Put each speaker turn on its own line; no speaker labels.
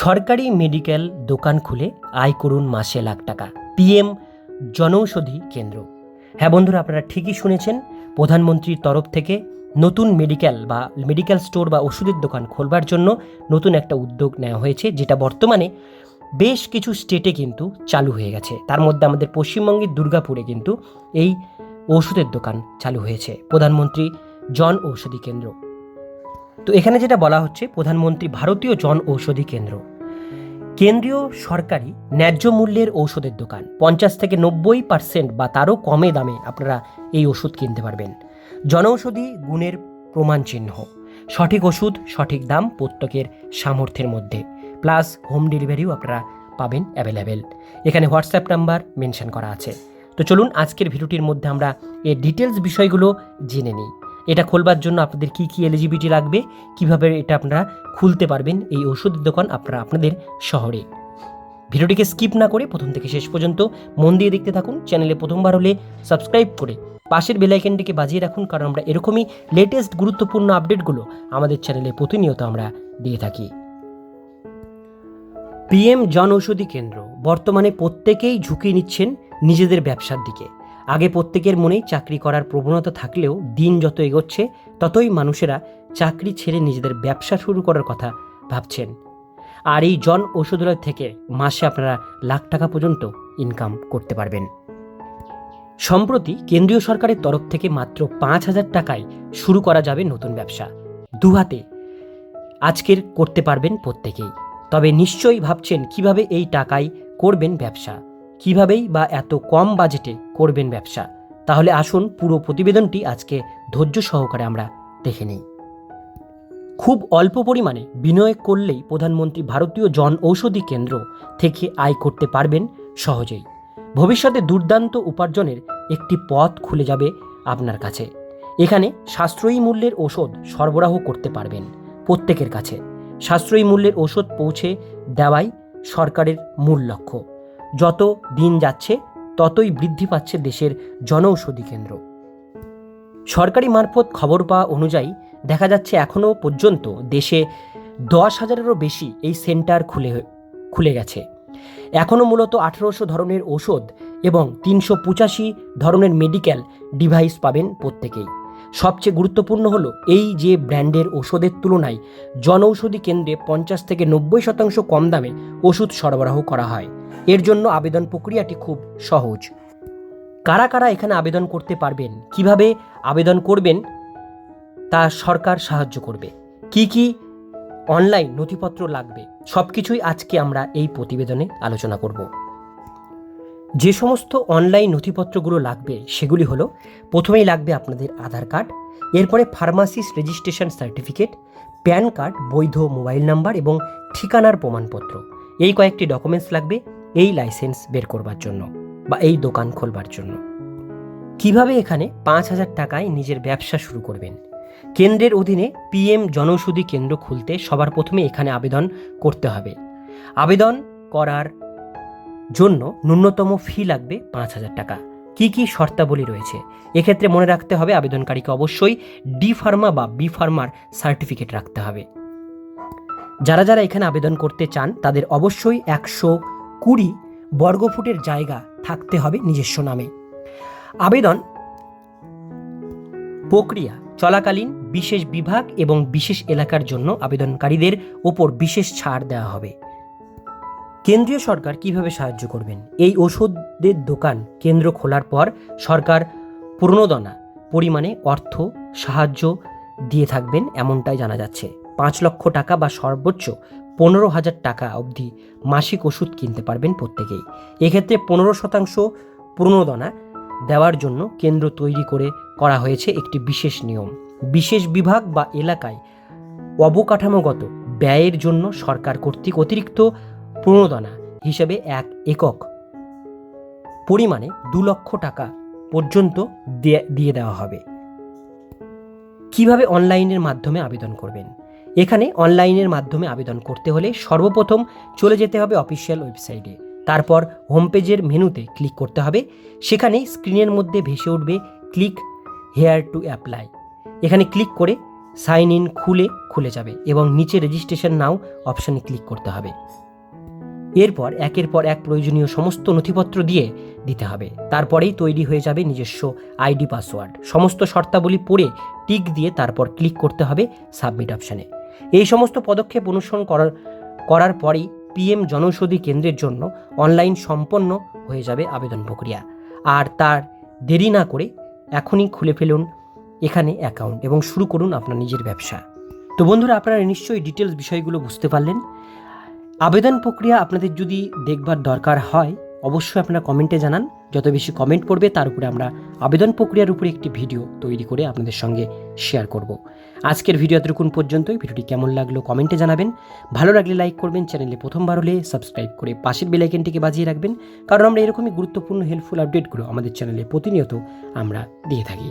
সরকারি মেডিকেল দোকান খুলে আয় করুন মাসে লাখ টাকা। পিএম জনৌষধি কেন্দ্র। হ্যাঁ বন্ধুরা, আপনারা ঠিকই শুনেছেন, প্রধানমন্ত্রীর তরফ থেকে নতুন মেডিকেল বা মেডিকেল স্টোর বা ওষুধের দোকান খোলবার জন্য নতুন একটা উদ্যোগ নেওয়া হয়েছে, যেটা বর্তমানে বেশ কিছু স্টেটে কিন্তু চালু হয়ে গেছে। তার মধ্যে আমাদের পশ্চিমবঙ্গের দুর্গাপুরে কিন্তু এই ওষুধের দোকান চালু হয়েছে। প্রধানমন্ত্রী জন ঔষধি কেন্দ্র। তো এখানে যেটা বলা হচ্ছে, প্রধানমন্ত্রী ভারতীয় জন ঔষধি কেন্দ্র। কেন্দ্রীয় সরকারি ন্যায্য মূল্যের ঔষধের দোকান, পঞ্চাশ থেকে নব্বই পার্সেন্ট বা তারও কমে দামে আপনারা এই ওষুধ কিনতে পারবেন। জনঔষধি গুণের প্রমাণ চিহ্ন, সঠিক ওষুধ, সঠিক দাম, প্রত্যেকের সামর্থ্যের মধ্যে। প্লাস হোম ডেলিভারিও আপনারা পাবেন অ্যাভেলেবেল। এখানে হোয়াটসঅ্যাপ নাম্বার মেনশন করা আছে। তো চলুন আজকের ভিডিওটির মধ্যে আমরা এর ডিটেলস বিষয়গুলো জেনে নিই। এটা খোলবার জন্য আপনাদের কি কি এলিজিবিলিটি লাগবে? কীভাবে এটা আপনারা খুলতে পারবেন? এই ওষুধের দোকান আপনারা আপনাদের শহরে। ভিডিওটিকে স্কিপ না করে প্রথম থেকে শেষ পর্যন্ত মন দিয়ে দেখতে থাকুন। চ্যানেলে প্রথমবার হলে সাবস্ক্রাইব করে পাশের বেলাইকেনটিকে বাজিয়ে রাখুন, কারণ আমরা এরকমই লেটেস্ট গুরুত্বপূর্ণ আপডেটগুলো আমাদের চ্যানেলে প্রতিনিয়ত আমরা দিয়ে থাকি। পিএম জন ঔষধি কেন্দ্র বর্তমানে প্রত্যেকেই ঝুঁকি নিচ্ছেন নিজেদের ব্যবসার দিকে। আগে প্রত্যেকের মনেই চাকরি করার প্রবণতা থাকলেও দিন যত এগোচ্ছে, ততই মানুষেরা চাকরি ছেড়ে নিজেদের ব্যবসা শুরু করার কথা ভাবছেন। আর এই জন ঔষধালয় থেকে মাসে আপনারা লাখ টাকা পর্যন্ত ইনকাম করতে পারবেন। সম্প্রতি কেন্দ্রীয় সরকারের তরফ থেকে মাত্র পাঁচ হাজার টাকায় শুরু করা যাবে নতুন ব্যবসা। দুহাতে আজকের করতে পারবেন প্রত্যেকেই। তবে নিশ্চয়ই ভাবছেন কীভাবে এই টাকায় করবেন ব্যবসা? কিভাবেই বা এত কম বাজেটে করবেন ব্যবসা? তাহলে আসুন পুরো প্রতিবেদনটি আজকে ধৈর্য সহকারে আমরা দেখে নিই। খুব অল্প পরিমাণে বিনিয়োগ করলেই প্রধানমন্ত্রী ভারতীয় জন ঔষধি কেন্দ্র থেকে আয় করতে পারবেন সহজেই। ভবিষ্যতে দুর্দান্ত উপার্জনের একটি পথ খুলে যাবে আপনার কাছে। এখানে সাশ্রয়ী মূল্যের ওষুধ সরবরাহ করতে পারবেন প্রত্যেকের কাছে। সাশ্রয়ী মূল্যের ওষুধ পৌঁছে দেওয়াই সরকারের মূল লক্ষ্য। যত দিন যাচ্ছে, ততই বৃদ্ধি পাচ্ছে দেশের জনৌষধি কেন্দ্র। সরকারি মারফত খবর পাওয়া অনুযায়ী দেখা যাচ্ছে এখনও পর্যন্ত দেশে দশ হাজারেরও বেশি এই সেন্টার খুলে খুলে গেছে। এখনও মূলত আঠেরোশো ধরনের ওষুধ এবং তিনশো পঁচাশি ধরনের মেডিকেল ডিভাইস পাবেন প্রত্যেকেই। সবচেয়ে গুরুত্বপূর্ণ হলো এই যে ব্র্যান্ডের ওষুধের তুলনায় জনঔষধি কেন্দ্রে পঞ্চাশ থেকে নব্বই শতাংশ কম দামে ওষুধ সরবরাহ করা হয়। এর জন্য আবেদন প্রক্রিয়াটি খুব সহজ। কারা কারা এখানে আবেদন করতে পারবেন, কীভাবে আবেদন করবেন, তা সরকার সাহায্য করবে। কি কি অনলাইন নথিপত্র লাগবে সব কিছুই আজকে আমরা এই প্রতিবেদনে আলোচনা করব। যে সমস্ত অনলাইন নথিপত্রগুলো লাগবে, সেগুলি হলো, প্রথমেই লাগবে আপনাদের আধার কার্ড, এরপরে pharmacist registration certificate, PAN card, বৈধ মোবাইল নাম্বার এবং ঠিকানার প্রমাণপত্র। এই কয়েকটি ডকুমেন্টস লাগবে এই লাইসেন্স বের করবার জন্য বা এই দোকান খোলবার জন্য। কীভাবে এখানে পাঁচ হাজার টাকায় নিজের ব্যবসা শুরু করবেন? কেন্দ্রের অধীনে পিএম জনৌষধি কেন্দ্র খুলতে সবার প্রথমে এখানে আবেদন করতে হবে। আবেদন করার জন্য ন্যূনতম ফি লাগবে পাঁচ হাজার টাকা। কি কি শর্তাবলী রয়েছে? এক্ষেত্রে মনে রাখতে হবে আবেদনকারীকে অবশ্যই ডি ফার্মা বা বি ফার্মার সার্টিফিকেট রাখতে হবে। যারা যারা এখানে আবেদন করতে চান তাদের অবশ্যই একশো কুড়ি বর্গফুটের জায়গা থাকতে হবে নিজস্ব নামে। আবেদন প্রক্রিয়া, চলাকালীন বিশেষ বিভাগ এবং বিশেষ এলাকার জন্য আবেদনকারীদের ওপর বিশেষ ছাড় দেওয়া হবে। কেন্দ্রীয় সরকার কীভাবে সাহায্য করবেন? এই ওষুধের দোকান কেন্দ্র খোলার পর সরকার প্রণোদনা, পরিমাণে অর্থ, সাহায্য দিয়ে থাকবেন এমনটাই জানা যাচ্ছে। পাঁচ লক্ষ টাকা বা সর্বোচ্চ পনেরো হাজার টাকা অবধি মাসিক ওষুধ কিনতে পারবেন প্রত্যেকেই। এক্ষেত্রে পনেরো শতাংশ প্রণোদনা দেওয়ার জন্য কেন্দ্র তৈরি করে করা হয়েছে একটি বিশেষ নিয়ম। বিশেষ বিভাগ বা এলাকায় অবকাঠামোগত ব্যয়ের জন্য সরকার কর্তৃক অতিরিক্ত প্রণোদনা হিসেবে এক একক পরিমাণে দু লক্ষ টাকা পর্যন্ত দিয়ে- দেওয়া হবে। কীভাবে অনলাইনের মাধ্যমে আবেদন করবেন? এখানে অনলাইনের মাধ্যমে আবেদন করতে হলে সর্বপ্রথম চলে যেতে হবে অফিসিয়াল ওয়েবসাইটে। তারপর হোম পেজের মেনুতে ক্লিক করতে হবে। সেখানে স্ক্রিনের মধ্যে ভেসে উঠবে ক্লিক হেয়ার টু অ্যাপ্লাই। এখানে ক্লিক করে সাইন ইন খুলে খুলে যাবে এবং নিচে রেজিস্ট্রেশন নাও অপশানে ক্লিক করতে হবে। এরপর একের পর এক প্রয়োজনীয় সমস্ত নথিপত্র দিয়ে দিতে হবে। তারপরেই তৈরি হয়ে যাবে নিজস্ব আইডি পাসওয়ার্ড। সমস্ত শর্তাবলী পড়ে টিক দিয়ে তারপর ক্লিক করতে হবে সাবমিট অপশানে। এই সমস্ত পদক্ষেপ অনুসরণ করার করার পরেই পিএম জনৌষধি কেন্দ্রের জন্য অনলাইন সম্পন্ন হয়ে যাবে আবেদন প্রক্রিয়া। আর তার দেরি না করে এখনই খুলে ফেলুন এখানে অ্যাকাউন্ট এবং শুরু করুন আপনার নিজের ব্যবসা। তো বন্ধুরা, আপনারা নিশ্চয়ই ডিটেলস বিষয়গুলো বুঝতে পারলেন। আবেদন প্রক্রিয়া আপনাদের যদি দেখবার দরকার হয় অবশ্যই আপনারা কমেন্টে জানান। যত বেশি কমেন্ট পড়বে, তার উপরে আমরা আবেদন প্রক্রিয়ার উপরে একটি ভিডিও তৈরি করে আপনাদের সঙ্গে শেয়ার করব। আজকের ভিডিও এতটুকুন পর্যন্তই। ভিডিওটি কেমন লাগল কমেন্টে জানাবেন। ভালো লাগলে লাইক করবেন, চ্যানেলে প্রথমবার হলে সাবস্ক্রাইব করে পাশের বেলাইকেনটিকে বাজিয়ে রাখবেন। কারণ আমরা এরকমই গুরুত্বপূর্ণ হেল্পফুল আপডেটগুলো আমাদের চ্যানেলে প্রতিনিয়ত আমরা দিয়ে থাকি।